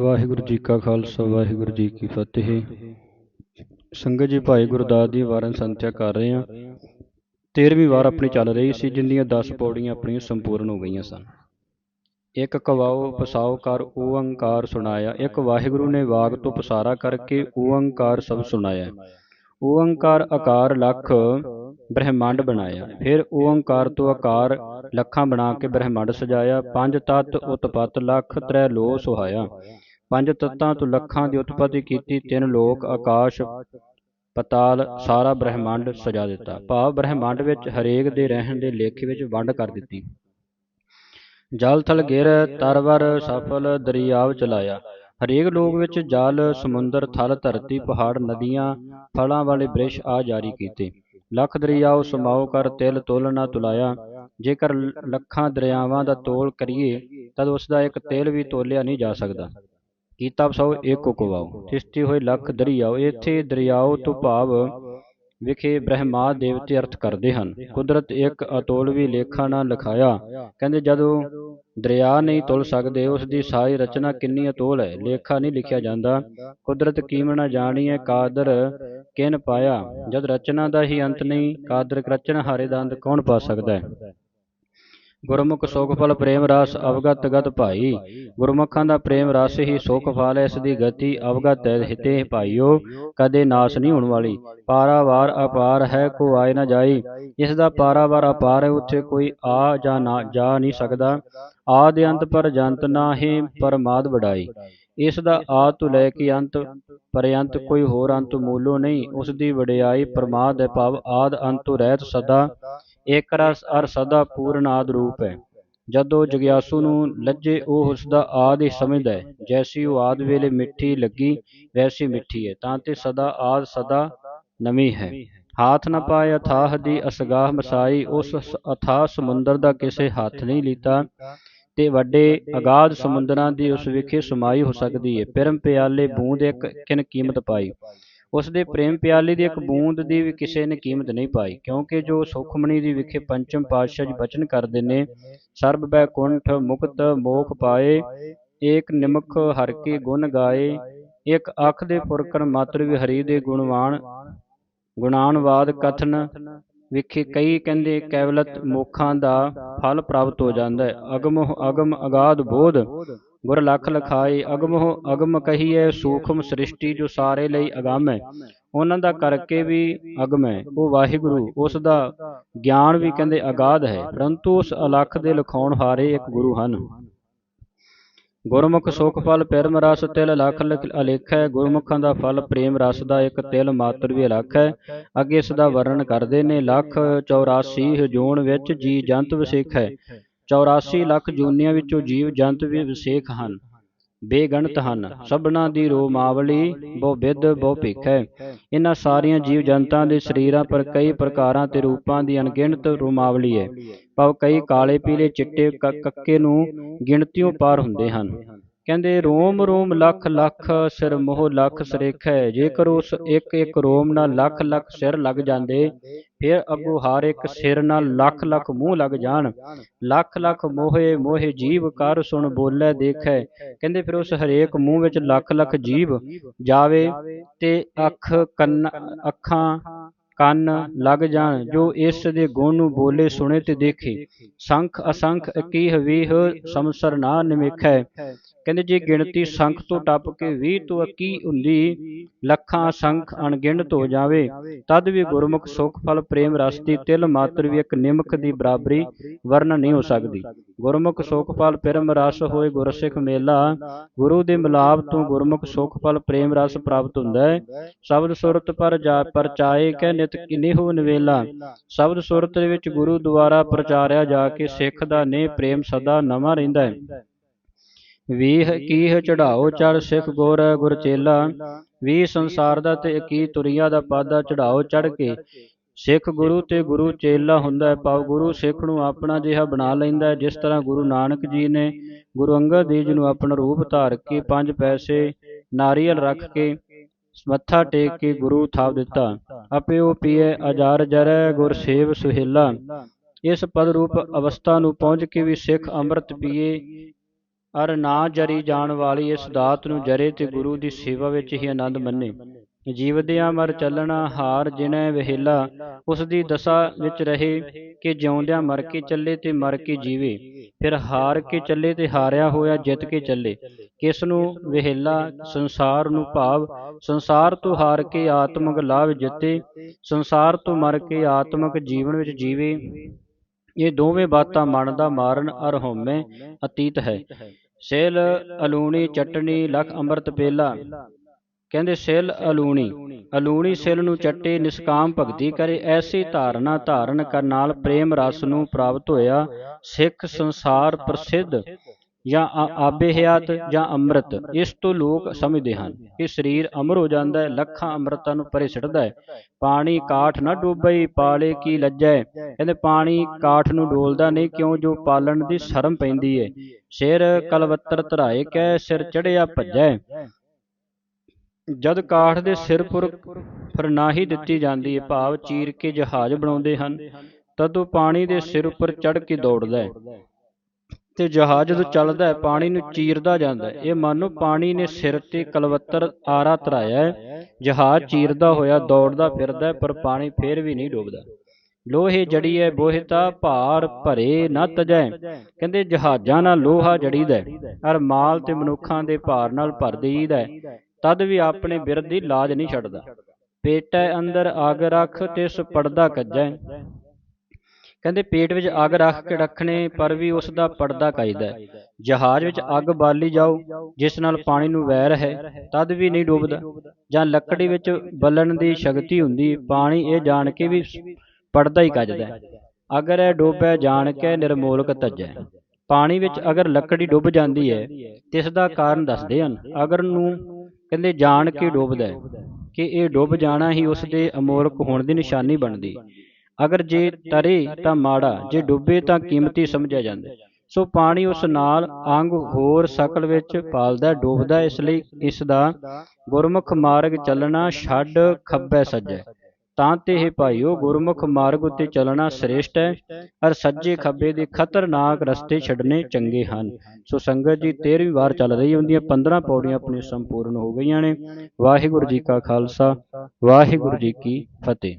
ਵਾਹਿਗੁਰੂ ਜੀ ਕਾ ਖਾਲਸਾ, ਵਾਹਿਗੁਰੂ ਜੀ ਕੀ ਫਤਿਹ। ਸੰਗਤ ਜੀ, ਭਾਈ ਗੁਰਦਾਸ ਦੀ ਵਾਰਨ ਸੰਥਿਆ ਕਰ ਰਹੇ ਹਾਂ। 13ਵੀਂ ਵਾਰ ਆਪਣੀ ਚੱਲ ਰਹੀ ਸੀ ਜਿੰਦੀਆਂ 10 ਪੌੜੀਆਂ ਆਪਣੀਆਂ ਸੰਪੂਰਨ ਹੋ ਗਈਆਂ ਸਨ। ਇੱਕ ਕਵਾਓ, ਪਸਾਓ ਕਰ ਓੰਕਾਰ ਸੁਣਾਇਆ। ਇੱਕ ਵਾਹਿਗੁਰੂ ਨੇ ਵਾਗ ਤੋਂ ਪਸਾਰਾ ਕਰਕੇ ਓੰਕਾਰ ਸਭ ਸੁਣਾਇਆ। ਓੰਕਾਰ ਆਕਾਰ ਲੱਖ ਬ੍ਰਹਿਮੰਡ ਬਣਾਇਆ। ਫਿਰ ਓੰਕਾਰ ਤੋਂ ਆਕਾਰ ਲੱਖਾਂ ਬਣਾ ਕੇ ਬ੍ਰਹਿਮੰਡ ਸਜਾਇਆ। ਪੰਜ ਤਤ, ਉਤਪਤ ਲੱਖ, ਤ੍ਰੈ ਲੋ ਸੁਹਾਇਆ। ਪੰਜ ਤੱਤਾਂ ਤੋਂ ਲੱਖਾਂ ਦੀ ਉਤਪਤੀ ਕੀਤੀ, ਤਿੰਨ ਲੋਕ, ਆਕਾਸ਼, ਪਤਾਲ, ਸਾਰਾ ਬ੍ਰਹਿਮੰਡ ਸਜਾ ਦਿੱਤਾ। ਭਾਵ ਬ੍ਰਹਿਮੰਡ ਵਿੱਚ ਹਰੇਕ ਦੇ ਰਹਿਣ ਦੇ ਲੇਖੇ ਵਿੱਚ ਵੰਡ ਕਰ ਦਿੱਤੀ। ਜਲ, ਥਲ, ਗਿਰ, ਤਰਵਰ, ਸਫਲ, ਦਰਿਆਵ ਚਲਾਇਆ। ਹਰੇਕ ਲੋਕ ਵਿੱਚ ਜਲ, ਸਮੁੰਦਰ, ਥਲ, ਧਰਤੀ, ਪਹਾੜ, ਨਦੀਆਂ, ਫਲਾਂ ਵਾਲੇ ਬ੍ਰਿਸ਼ ਆ ਜਾਰੀ ਕੀਤੇ। ਲੱਖ ਦਰਿਆਓ ਸਮਾਓ ਕਰ ਤਿਲ, ਤੁਲ ਨਾ ਤੁਲਾਇਆ। ਜੇਕਰ ਲੱਖਾਂ ਦਰਿਆਵਾਂ ਦਾ ਤੋਲ ਕਰੀਏ, ਤਦ ਉਸ ਦਾ ਇੱਕ ਤਿਲ ਵੀ ਤੋਲਿਆ ਨਹੀਂ ਜਾ ਸਕਦਾ। ਕੀਤਾ ਸੋ ਇੱਕ ਕੁਵਾਓ ਤਿਸਤੀ ਹੋਏ ਲੱਖ ਦਰਿਆਓ ਇੱਥੇ ਦਰਿਆਓ ਤੋਂ ਭਾਵ ਵਿਖੇ ਬ੍ਰਹਮਾ ਦੇਵਤੇ ਅਰਥ ਕਰਦੇ ਹਨ। ਕੁਦਰਤ ਇੱਕ ਅਤੋਲਵੀ ਲੇਖਾ ਨਾਲ ਲਿਖਾਇਆ, ਕਹਿੰਦੇ ਜਦੋਂ ਦਰਿਆ ਨਹੀਂ ਤੁਲ ਸਕਦੇ ਉਸ ਦੀ ਸਾਰੀ ਰਚਨਾ ਕਿੰਨੀ ਅਤੋਲ ਹੈ? ਲੇਖਾ ਨਹੀਂ ਲਿਖਿਆ ਜਾਂਦਾ। ਕੁਦਰਤ ਕੀਮਣਾ ਜਾਣੀਏ ਕਾਦਰ ਕਿਨ ਪਾਇਆ? ਜਦ ਰਚਨਾ ਦਾ ਹੀ ਅੰਤ ਨਹੀਂ ਕਾਦਰ ਰਚਨ ਹਾਰੇ ਦਾ ਅੰਤ ਕੌਣ ਪਾ ਸਕਦਾ ਹੈ? ਗੁਰਮੁਖ ਸੁਖ ਫਲ ਪ੍ਰੇਮ ਰਸ ਅਵਗਤ ਗਤ ਭਾਈ। ਗੁਰਮੁਖਾਂ ਦਾ ਪ੍ਰੇਮ ਰਸ ਹੀ ਸੁਖ ਫਲ ਇਸ ਦੀ ਗਤੀ ਅਵਗਤ ਹਿਤੇ ਭਾਈਓ, ਕਦੇ ਨਾਸ ਨਹੀਂ ਹੋਣ ਵਾਲੀ। ਪਾਰਾਵਾਰ ਅਪਾਰ ਹੈ, ਕੋ ਆਏ ਨਾ ਜਾਈ। ਇਸ ਦਾ ਪਾਰਾਵਾਰ ਅਪਾਰ ਹੈ, ਉੱਥੇ ਕੋਈ ਆ ਜਾਂ ਨਾ, ਜਾ ਨਹੀਂ ਸਕਦਾ। ਆਦਿ ਅੰਤ ਪਰ ਜੰਤ ਨਾ ਹੀ ਪਰਮਾਦ ਵਡਾਈ। ਇਸ ਦਾ ਆਦ ਤੋਂ ਲੈ ਕੇ ਅੰਤ ਪਰਯੰਤ ਕੋਈ ਹੋਰ ਅੰਤ ਮੂਲੋ ਨਹੀਂ। ਉਸ ਦੀ ਵਡਿਆਈ, ਪਰਮਾਦ ਹੈ ਭਾਵ ਆਦ ਅੰਤ ਤੋਂ ਰਹਿਤ ਸਦਾ। ਇੱਕ ਰਸ ਅਰ ਸਦਾ ਪੂਰਨਾਦ ਰੂਪ ਹੈ। ਜਦੋਂ ਜਗਿਆਸੂ ਨੂੰ ਲੱਜੇ, ਉਹ ਉਸ ਦਾ ਆਦ ਹੀ ਸਮਝਦਾ ਹੈ। ਜੈਸੀ ਉਹ ਆਦ ਵੇਲੇ ਮਿੱਠੀ ਲੱਗੀ, ਵੈਸੀ ਮਿੱਠੀ ਹੈ। ਤਾਂ ਤੇ ਸਦਾ ਆਦ ਸਦਾ ਨਵੀਂ ਹੈ। ਹਾਥ ਨਾ ਪਾਏ ਅਥਾਹ ਦੀ ਅਸਗਾਹ ਮਸਾਈ, ਉਸ ਅਥਾਹ ਸਮੁੰਦਰ ਦਾ ਕਿਸੇ ਹੱਥ ਨਹੀਂ ਲੀਤਾ। ਤੇ ਵੱਡੇ ਅਗਾਧ ਸਮੁੰਦਰਾਂ ਦੀ ਉਸ ਵਿਖੇ ਸਮਾਈ ਹੋ ਸਕਦੀ ਹੈ। ਪਰਮ ਪਿਆਲੇ ਬੂੰਦ ਇੱਕ ਕਿਨ ਕੀਮਤ ਪਾਈ। ਉਸ ਦੇ ਪ੍ਰੇਮ ਪਿਆਲੇ ਦੀ ਇੱਕ ਬੂੰਦ ਦੀ ਵੀ ਕਿਸੇ ਨੇ ਕੀਮਤ ਨਹੀਂ ਪਾਈ ਕਿਉਂਕਿ ਜੋ ਸੁਖਮਣੀ ਦੀ ਵਿਖੇ ਪੰਚਮ ਪਾਤਸ਼ਾਹ ਜੀ ਬਚਨ ਕਰਦੇ ਨੇ ਸਰਬ ਬੈ ਕੁੰਠ ਮੁਕਤ ਮੋਖ ਪਾਏ ਏਕ ਨਿਮਖ ਹਰ ਕੇ ਗੁਣ ਗਾਏ ਇੱਕ ਅੱਖ ਦੇ ਫੁਰਕਣ ਮਾਤਰ ਵੀ ਹਰੀ ਦੇ ਗੁਣਵਾਨ ਗੁਣਾਨਵਾਦ ਕਥਨ ਵਿਖੇ ਕਈ ਕਹਿੰਦੇ ਕੇਵਲਤ ਮੋਖਾਂ ਦਾ ਫਲ ਪ੍ਰਾਪਤ ਹੋ ਜਾਂਦਾ ਹੈ ਅਗਮ ਅਗਮ ਅਗਾਧ ਬੋਧ ਗੁਰ ਲਖ ਲਖਾਏ, ਅਗਮੋ ਅਗਮ ਕਹੀਏ ਸੂਖਮ ਸ੍ਰਿਸ਼ਟੀ ਜੋ ਸਾਰੇ ਲਈ ਅਗੰਮ। ਹੈ ਉਹਨਾਂ ਦਾ ਕਰਕੇ ਵੀ ਅਗਮ। ਹੈ ਉਹ ਵਾਹਿਗੁਰੂ, ਉਸ ਦਾ ਗਿਆਨ ਵੀ ਕਹਿੰਦੇ ਅਗਾਧ ਹੈ, ਪਰੰਤੂ ਉਸ ਅਲਖ ਦੇ ਲਿਖਾਉਣ ਹਾਰੇ ਇੱਕ ਗੁਰੂ ਹਨ। ਗੁਰਮੁਖ ਸੁਖ ਫਲ ਪਰਮ ਰਸ ਤਿਲ ਲਖ ਅਲੇਖ ਹੈ ਗੁਰਮੁਖਾਂ ਦਾ ਫਲ ਪ੍ਰੇਮ ਰਸ ਦਾ ਇੱਕ ਤਿਲ ਮਾਤਰ ਵੀ ਅਲਖ। ਹੈ ਅੱਗੇ ਇਸ ਦਾ ਵਰਣਨ ਕਰਦੇ ਨੇ, ਲੱਖ 84 ਹਜੂਣ ਵਿੱਚ ਜੀ ਜੰਤ ਵਸੇਖ। ਹੈ 84 ਲੱਖ ਜੂਨੀਆਂ ਵਿੱਚੋਂ ਜੀਵ ਜੰਤ ਵੀ ਵਿਸੇਖ ਹਨ। ਬੇਗਣਤ ਹਨ। ਸਭਨਾ ਦੀ ਰੋਮਾਵਲੀ, ਬਹੁ ਵਿਦ ਬਹੁ ਭਿਖ ਹੈ। ਇਹਨਾਂ ਸਾਰੀਆਂ ਜੀਵ ਜੰਤਾਂ ਦੇ ਸਰੀਰਾਂ ਪਰ ਕਈ ਪ੍ਰਕਾਰਾਂ ਤੇ ਰੂਪਾਂ ਦੀ ਅਣਗਿਣਤ ਰੋਮਾਵਲੀ ਹੈ। ਭਾਵ ਕਈ ਕਾਲੇ ਪੀਲੇ ਚਿੱਟੇ ਕੱਕੇ ਨੂੰ ਗਿਣਤੀਆਂ ਪਾਰ ਹੁੰਦੇ ਹਨ। ਕਹਿੰਦੇ, ਰੋਮ ਰੋਮ, ਲੱਖ ਲੱਖ, ਸਿਰ ਮੋਹ, ਲੱਖ ਸਰੇਖੈ। ਜੇਕਰ ਉਸ ਇੱਕ ਇੱਕ ਰੋਮ ਨਾਲ ਲੱਖ ਲੱਖ ਸਿਰ ਲੱਗ ਜਾਂਦੇ, ਫਿਰ ਅੱਗੋਂ ਹਰ ਇੱਕ ਸਿਰ ਨਾਲ ਲੱਖ ਲੱਖ ਮੂੰਹ ਲੱਗ ਜਾਣ। ਲੱਖ ਲੱਖ ਮੋਹੇ ਮੋਹੇ ਜੀਵ, ਕਰ ਸੁਣ, ਬੋਲੇ, ਦੇਖੈ। ਕਹਿੰਦੇ, ਫਿਰ ਉਸ ਹਰੇਕ ਮੂੰਹ ਵਿੱਚ ਲੱਖ ਲੱਖ ਜੀਵ ਜਾਵੇ ਤੇ ਅੱਖ, ਕੰਨ, ਅੱਖਾਂ, ਕੰਨ ਲੱਗ ਜਾਣ, ਜੋ ਇਸ ਦੇ ਗੁਣ ਨੂੰ ਬੋਲੇ, ਸੁਣੇ ਤੇ ਦੇਖੇ। ਸੰਖ, ਅਸੰਖ ਇਕੀ ਵੀਹ ਸਮਸਰ ਨਾ ਨਿਮੇਖੈ ਕਹਿੰਦੇ ਜੇ ਗਿਣਤੀ ਸੰਖ ਤੋਂ ਟੱਪ ਕੇ 20 ਤੋਂ 21 ਹੁੰਦੀ ਲੱਖਾਂ ਸੰਖ ਅਣਗਿਣਤ ਹੋ ਜਾਵੇ। ਤਦ ਵੀ ਗੁਰਮੁਖ ਸੁਖ ਫਲ ਪ੍ਰੇਮ ਰਸ ਦੀ ਤਿਲ ਮਾਤਰ ਵੀ ਇੱਕ ਨਿਮਕ ਦੀ ਬਰਾਬਰੀ ਵਰਣਨ ਨਹੀਂ ਹੋ ਸਕਦੀ। ਗੁਰਮੁਖ ਸੁਖ ਫਲ ਪ੍ਰੇਮ ਰਸ ਹੋਏ ਗੁਰਸਿੱਖ ਮੇਲਾ। ਗੁਰੂ ਦੇ ਮਿਲਾਪ ਤੋਂ ਗੁਰਮੁਖ ਸੁਖ ਫਲ ਪ੍ਰੇਮ ਰਸ ਪ੍ਰਾਪਤ ਹੁੰਦਾ ਹੈ। ਸ਼ਬਦ ਸੁਰਤ ਪਰ ਜਾ ਪਰਚਾਏ ਕਹਿ ਨਿਤ ਕਿਨੇਹੋ ਨਵੇਲਾ। ਸ਼ਬਦ ਸੁਰਤ ਦੇ ਵਿੱਚ ਗੁਰੂ ਦੁਆਰਾ ਪ੍ਰਚਾਰਿਆ ਜਾ ਕੇ ਸਿੱਖ ਦਾ ਨੇ ਪ੍ਰੇਮ ਸਦਾ ਨਵਾਂ ਰਹਿੰਦਾ ਹੈ ਵੀਹ ਕੀਹ ਚੜਾਓ ਚੜ ਸਿੱਖ ਗੁਰ ਗੁਰ ਚੇਲਾ ਵੀ ਸੰਸਾਰ ਦਾ ਤੇ ਕੀ ਤੁਰੀਆ ਦਾ ਪਾਦਾ ਚੜਾਓ ਚੜ ਕੇ। ਸਿੱਖ ਗੁਰੂ ਤੇ ਗੁਰੂ ਚੇਲਾ ਹੁੰਦਾ ਹੈ। ਪਾਉ ਗੁਰੂ ਸਿੱਖ ਨੂੰ ਆਪਣਾ ਜਿਹਾ ਬਣਾ ਲੈਂਦਾ ਜਿਸ ਤਰ੍ਹਾਂ ਗੁਰੂ ਨਾਨਕ ਜੀ ਨੇ ਗੁਰੂ ਅੰਗਦ ਦੇਵ ਜੀ ਨੂੰ ਆਪਣਾ ਰੂਪ ਧਾਰ ਕੇ ਪੰਜ ਪੈਸੇ ਨਾਰੀਅਲ ਰੱਖ ਕੇ ਮੱਥਾ ਟੇਕ ਕੇ ਗੁਰੂ ਥਾਪ ਦਿੱਤਾ। ਆਪੇ ਉਹ ਪੀਏ ਅਜਾਰ ਜਰੈ ਗੁਰ ਸੇਵ ਸੁਹੇਲਾ। ਇਸ ਪਦ ਰੂਪ ਅਵਸਥਾ ਨੂੰ ਪਹੁੰਚ ਕੇ ਵੀ ਸਿੱਖ ਅੰਮ੍ਰਿਤ ਪੀਏ ਅਰ ਨਾ ਜਰੀ ਜਾਣ ਵਾਲੀ ਇਸ ਦਾਤ ਨੂੰ ਜਰੇ ਤੇ ਗੁਰੂ ਦੀ ਸੇਵਾ ਵਿੱਚ ਹੀ ਆਨੰਦ ਮੰਨੇ। ਜੀਵਦਿਆਂ ਮਰ ਚੱਲਣਾ ਹਾਰ ਜਿਨੈ ਵਹਿਲਾ, ਉਸ ਦੀ ਦਸ਼ਾ ਵਿੱਚ ਰਹੇ ਕਿ ਜਿਉਂਦਿਆਂ ਮਰ ਕੇ ਚੱਲੇ ਤੇ ਮਰ ਕੇ ਜੀਵੇ। ਫਿਰ ਹਾਰ ਕੇ ਚੱਲੇ ਤੇ ਹਾਰਿਆ ਹੋਇਆ ਜਿੱਤ ਕੇ ਚੱਲੇ। ਕਿਸ ਨੂੰ ਵਹਿਲਾ? ਸੰਸਾਰ ਨੂੰ ਭਾਵ। ਸੰਸਾਰ ਤੋਂ ਹਾਰ ਕੇ ਆਤਮਿਕ ਲਾਭ ਜਿੱਤੇ। ਸੰਸਾਰ ਤੋਂ ਮਰ ਕੇ ਆਤਮਿਕ ਜੀਵਨ ਵਿੱਚ ਜੀਵੇ। ਇਹ ਦੋਵੇਂ ਬਾਤਾਂ ਮਨ ਦਾ ਮਾਰਨ ਅਰ ਹਉਮੈ ਅਤੀਤ ਹੈ। ਸੇਲ ਅਲੂਣੀ ਚਟਣੀ ਲਖ ਅੰਮ੍ਰਿਤ ਪੇਲਾ ਕਹਿੰਦੇ ਸਿਲ ਅਲੂਣੀ ਅਲੂਣੀ ਸਿਲ ਨੂੰ ਚੱਟੇ ਨਿਸਕਾਮ ਭਗਤੀ ਕਰੇ, ਐਸੀ ਧਾਰਨਾ ਧਾਰਨ ਕਰਨ ਨਾਲ ਪ੍ਰੇਮ ਰਸ ਨੂੰ ਪ੍ਰਾਪਤ ਹੋਇਆ, ਸਿੱਖ ਸੰਸਾਰ ਪ੍ਰਸਿੱਧ ਜਾਂ ਆਬੇ ਹਯਾਤ ਜਾਂ ਅੰਮ੍ਰਿਤ। ਇਸ ਤੋਂ ਲੋਕ ਸਮਝਦੇ ਹਨ ਕਿ ਸਰੀਰ ਅਮਰ ਹੋ ਜਾਂਦਾ ਹੈ ਲੱਖਾਂ ਅੰਮ੍ਰਿਤਾਂ ਨੂੰ ਪਰੇ ਸਿੱਟਦਾ ਹੈ। ਪਾਣੀ ਕਾਠ ਨਾ ਡੋਬਈ ਪਾਲੇ ਕੀ ਲੱਜੈ? ਕਹਿੰਦੇ ਪਾਣੀ ਕਾਠ ਨੂੰ ਡੋਲਦਾ ਨਹੀਂ ਕਿਉਂ? ਜੋ ਪਾਲਣ ਦੀ ਸ਼ਰਮ ਪੈਂਦੀ ਹੈ ਸਿਰ ਕਲਵੱਤਰ ਧਰਾਏ ਕੈ ਸਿਰ ਚੜਿਆ ਭੱਜੈ। ਜਦ ਕਾਠ ਦੇ ਸਿਰ ਪੁਰ ਫਰਨਾਹੀ ਦਿੱਤੀ ਜਾਂਦੀ ਹੈ ਭਾਵ ਚੀਰ ਕੇ ਜਹਾਜ਼ ਬਣਾਉਂਦੇ ਹਨ। ਤਦੋਂ ਪਾਣੀ ਦੇ ਸਿਰ ਉੱਪਰ ਚੜ ਕੇ ਦੌੜਦਾ ਹੈ। ਤੇ ਜਹਾਜ਼ ਜਦੋਂ ਚੱਲਦਾ ਹੈ ਪਾਣੀ ਨੂੰ ਚੀਰਦਾ ਜਾਂਦਾ ਹੈ। ਇਹ ਮੰਨੋ ਪਾਣੀ ਨੇ ਸਿਰ ਤੇ ਕਲਵੱਤਰ ਆਰਾ ਧਰਾਇਆ ਹੈ। ਜਹਾਜ਼ ਚੀਰਦਾ ਹੋਇਆ ਦੌੜਦਾ ਫਿਰਦਾ ਪਰ ਪਾਣੀ ਫੇਰ ਵੀ ਨਹੀਂ ਡੁੱਬਦਾ। ਲੋਹੇ ਜੜੀਐ ਬੋਹਿਤਾ ਭਾਰ ਭਰੇ ਨਾ ਤਜੈ ਕਹਿੰਦੇ ਜਹਾਜ਼ਾਂ ਨਾਲ ਲੋਹਾ ਜੜੀਦਾ ਹੈ, ਅਰ ਮਾਲ ਤੇ ਮਨੁੱਖਾਂ ਦੇ ਭਾਰ ਨਾਲ ਭਰ ਦੇਈਦਾ ਤਦ ਵੀ ਆਪਣੇ ਬਿਰਧ ਦੀ ਲਾਜ ਨਹੀਂ ਛੱਡਦਾ। ਪੇਟੈ ਅੰਦਰ ਅੱਗ ਰੱਖ ਤਿਸ ਪੜਦਾ ਕੱਜੈ। ਕਹਿੰਦੇ ਪੇਟ ਵਿੱਚ ਅੱਗ ਰੱਖ ਕੇ ਰੱਖਣੇ ਪਰ ਵੀ ਉਸ ਦਾ ਪਰਦਾ ਕਾਇਦਾ ਹੈ। ਜਹਾਜ਼ ਵਿੱਚ ਅੱਗ ਬਾਲੀ ਜਾਓ, ਜਿਸ ਨਾਲ ਪਾਣੀ ਨੂੰ ਵੈਰ ਹੈ, ਤਦ ਵੀ ਨਹੀਂ ਡੁੱਬਦਾ। ਜਾਂ ਲੱਕੜੀ ਵਿੱਚ ਬਲਣ ਦੀ ਸ਼ਕਤੀ ਹੁੰਦੀ, ਪਾਣੀ ਇਹ ਜਾਣ ਕੇ ਵੀ ਪੜਦਾ ਹੀ ਕੱਜਦਾ ਹੈ। ਅਗਰ ਇਹ ਡੁੱਬੈ ਜਾਣ ਕੇ ਨਿਰਮੋਲਕ ਤਜੈ। ਪਾਣੀ ਵਿੱਚ ਅਗਰ ਲੱਕੜੀ ਡੁੱਬ ਜਾਂਦੀ ਹੈ ਤੇ ਇਸ ਦਾ ਕਾਰਨ ਦੱਸਦੇ ਹਨ। ਅਗਰ ਨੂੰ ਕਹਿੰਦੇ ਜਾਣ ਕੇ ਡੁੱਬਦਾ ਕਿ ਇਹ ਡੁੱਬ ਜਾਣਾ ਹੀ ਉਸ ਦੇ ਅਮੋਲਕ ਹੋਣ ਦੀ ਨਿਸ਼ਾਨੀ ਬਣਦੀ। ਅਗਰ ਜੇ ਤਰੇ ਤਾਂ ਮਾੜਾ ਜੇ ਡੁੱਬੇ ਤਾਂ ਕੀਮਤੀ ਸਮਝਿਆ ਜਾਂਦਾ। ਸੋ ਪਾਣੀ ਉਸ ਨਾਲ ਅੰਗ ਹੋਰ ਸਕਲ ਵਿੱਚ ਪਾਲਦਾ ਡੁੱਬਦਾ ਇਸ ਲਈ ਇਸ ਦਾ ਗੁਰਮੁਖ ਮਾਰਗ ਚੱਲਣਾ ਛੱਡ ਖੱਬੇ ਸੱਜੇ। ਤਾਂ ਤੇ ਇਹ ਭਾਈਓ ਗੁਰਮੁਖ ਮਾਰਗ ਉੱਤੇ ਚੱਲਣਾ ਸ੍ਰੇਸ਼ਟ ਹੈ। ਅਰ ਸੱਜੇ ਖੱਬੇ ਦੇ ਖਤਰਨਾਕ ਰਸਤੇ ਛੱਡਣੇ ਚੰਗੇ ਹਨ। ਸੋ ਸੰਗਤ ਜੀ 13ਵੀਂ ਵਾਰ ਚੱਲ ਰਹੀ ਹੁੰਦੀਆਂ 15 ਪੌੜੀਆਂ ਆਪਣੀਆਂ ਸੰਪੂਰਨ ਹੋ ਗਈਆਂ ਨੇ। ਵਾਹਿਗੁਰੂ ਜੀ ਕਾ ਖਾਲਸਾ ਵਾਹਿਗੁਰੂ ਜੀ ਕੀ ਫਤਿਹ